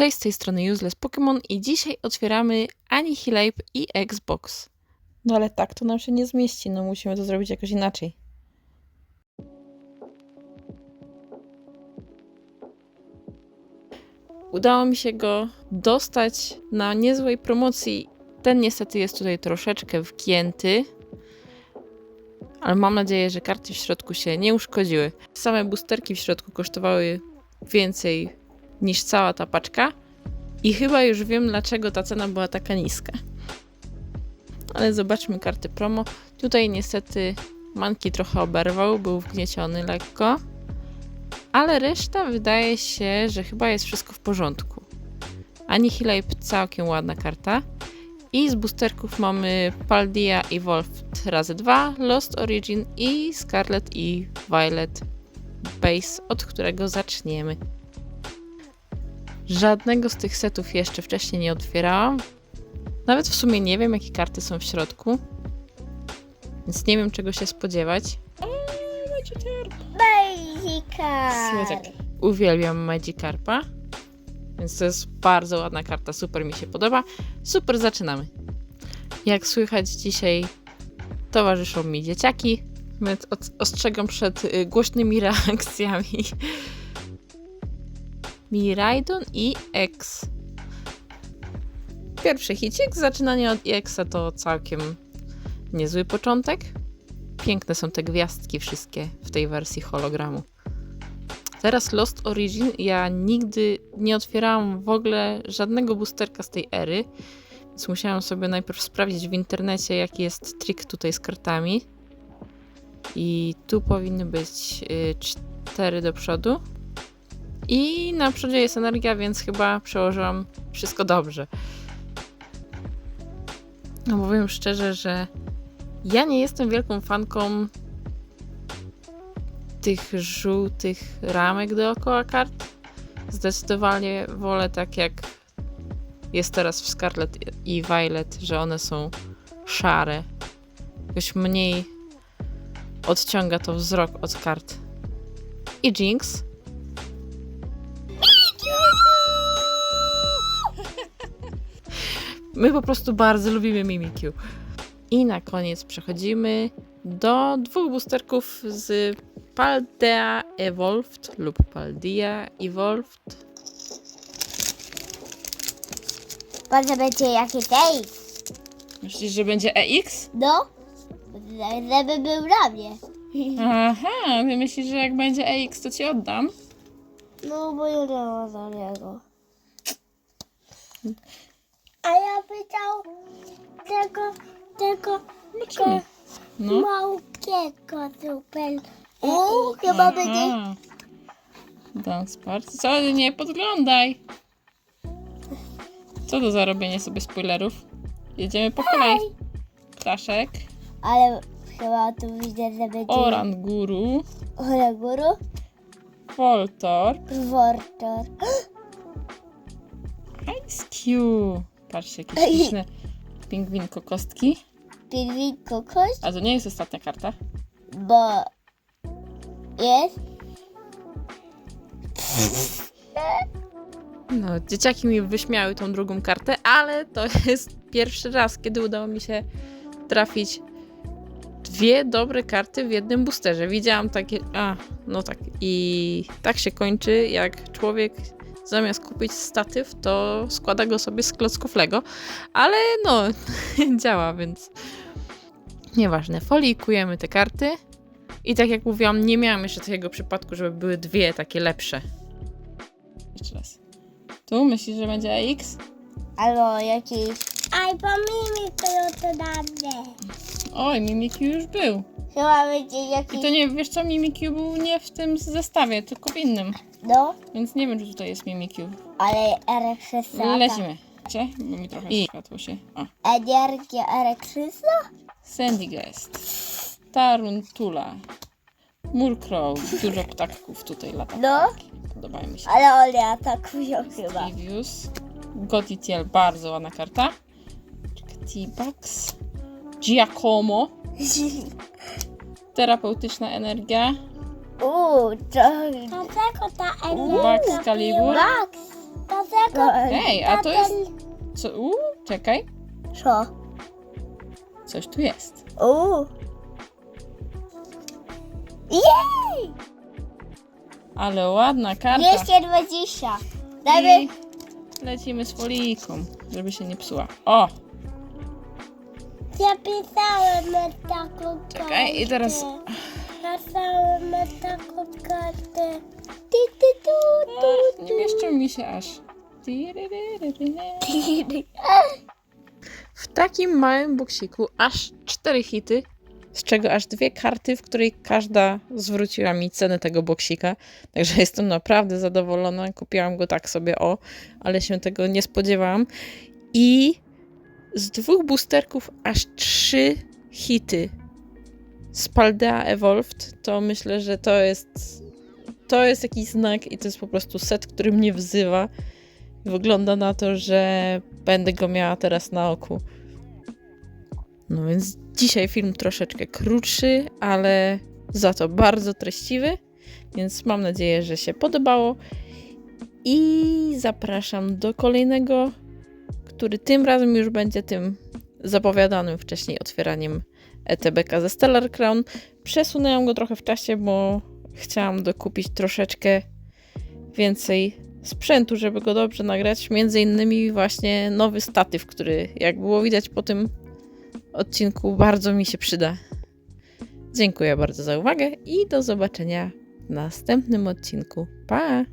Cześć, z tej strony Useless Pokémon i dzisiaj otwieramy Annihilate i Xbox. No ale tak to nam się nie zmieści, no musimy to zrobić jakoś inaczej. Udało mi się go dostać na niezłej promocji. Ten niestety jest tutaj troszeczkę wgięty, ale mam nadzieję, że karty w środku się nie uszkodziły. Same boosterki w środku kosztowały więcej niż cała ta paczka. I chyba już wiem, dlaczego ta cena była taka niska. Ale zobaczmy karty promo. Tutaj niestety manki trochę oberwał, był wgnieciony lekko. Ale reszta wydaje się, że chyba jest wszystko w porządku. Annihilate całkiem ładna karta. I z boosterków mamy Paldia i Wolf razy 2, Lost Origin i Scarlet i Violet Base, od którego zaczniemy. Żadnego z tych setów jeszcze wcześniej nie otwierałam. Nawet w sumie nie wiem, jakie karty są w środku. Więc nie wiem, czego się spodziewać. Bajka! Słuchajcie, uwielbiam Magikarpa. Więc to jest bardzo ładna karta, super mi się podoba. Super, zaczynamy. Jak słychać dzisiaj towarzyszą mi dzieciaki, więc ostrzegam przed y, głośnymi reakcjami. Miraidon i X. Pierwszy hicik, zaczynanie od Xa to całkiem niezły początek. Piękne są te gwiazdki wszystkie w tej wersji hologramu. Teraz Lost Origin. Ja nigdy nie otwierałam w ogóle żadnego boosterka z tej ery, więc musiałam sobie najpierw sprawdzić w internecie, jaki jest trik tutaj z kartami. I tu powinny być y, cztery do przodu. I na przodzie jest energia, więc chyba przełożyłam wszystko dobrze. No powiem szczerze, że ja nie jestem wielką fanką tych żółtych ramek dookoła kart. Zdecydowanie wolę tak jak jest teraz w Scarlet i Violet, że one są szare. Jakoś mniej odciąga to wzrok od kart. I Jinx. My po prostu bardzo lubimy Mimikyu. I na koniec przechodzimy do dwóch boosterków z Paldea Evolved lub Paldea Evolved. Może będzie jakiś tej? Myślisz, że będzie EX? No? Żeby był na mnie. Aha, ty myślisz, że jak będzie EX, to ci oddam? No, bo ja nie mam za niego. A ja pytał tego, tego, tego No. małkiego super. O, chyba będzie. Dance Part. Co? Nie podglądaj. Co to za robienie sobie spoilerów? Jedziemy po kolei. Ptaszek. Ale chyba tu widzę, że będzie Oranguru. Oraguru, Voltor. Wortor. Ice Cube. Patrzcie, jakie śliczne pingwinko kostki. Pingwinko kość, A to nie jest ostatnia karta. bo jest No, dzieciaki mi wyśmiały tą drugą kartę, ale to jest pierwszy raz, kiedy udało mi się trafić dwie dobre karty w jednym boosterze. Widziałam takie. A, no tak. I tak się kończy, jak człowiek zamiast kupić statyw, to składa go sobie z klocków Lego. Ale no, działa, więc nieważne. Folikujemy te karty. I tak jak mówiłam, nie miałam jeszcze takiego przypadku, żeby były dwie takie lepsze. Jeszcze raz. Tu myślisz, że będzie AX? albo jakiś. Aj, pomijmy to dane. Oj, Mimikyu już był. Chyba będzie I jakiś. to nie, wiesz co, Mimikyu był nie w tym zestawie, tylko w innym. No, Więc nie wiem, czy tutaj jest Mimikyu. ale RX6. Lecimy. Cie? Bo mi trochę I- światło się... O. Energia RX6? Sandygast. Taruntula. Murkrow. Dużo ptaków tutaj lata. No, Podobają mi się. ale one atakują chyba. Trivius. Gotitiel, bardzo ładna karta. T-Bucks. Giacomo. Terapeutyczna energia. Uuu, to... Dlaczego ta Wax Calibur. Wax. Dlatego... Ej, a to jest... Co? Uuu, czekaj. Co? Coś tu jest. Uuu. Jej! Ale ładna karta. 220. Dajmy... I lecimy z foliką, żeby się nie psuła. O! Zapisałem taką kartę. Czekaj, i teraz- Zapisałem taką kartę. Ty, ty, tu, Ach, nie mieszczą mi się aż. tu. W takim małym boksiku aż cztery hity, z czego aż dwie karty, w której każda zwróciła mi cenę tego boksika. Także jestem naprawdę zadowolona. Kupiłam go tak sobie o, ale się tego nie spodziewałam. I z dwóch boosterków aż trzy hity. Z Paldea Evolved to myślę, że to jest to jest jakiś znak i to jest po prostu set, który mnie wzywa. Wygląda na to, że będę go miała teraz na oku. No więc dzisiaj film troszeczkę krótszy, ale za to bardzo treściwy, więc mam nadzieję, że się podobało. I zapraszam do kolejnego, który tym razem już będzie tym zapowiadanym wcześniej otwieraniem ETBK ze Stellar Crown. Przesunęłam go trochę w czasie, bo chciałam dokupić troszeczkę więcej sprzętu, żeby go dobrze nagrać. Między innymi właśnie nowy statyw, który jak było widać po tym odcinku bardzo mi się przyda. Dziękuję bardzo za uwagę i do zobaczenia w następnym odcinku. Pa!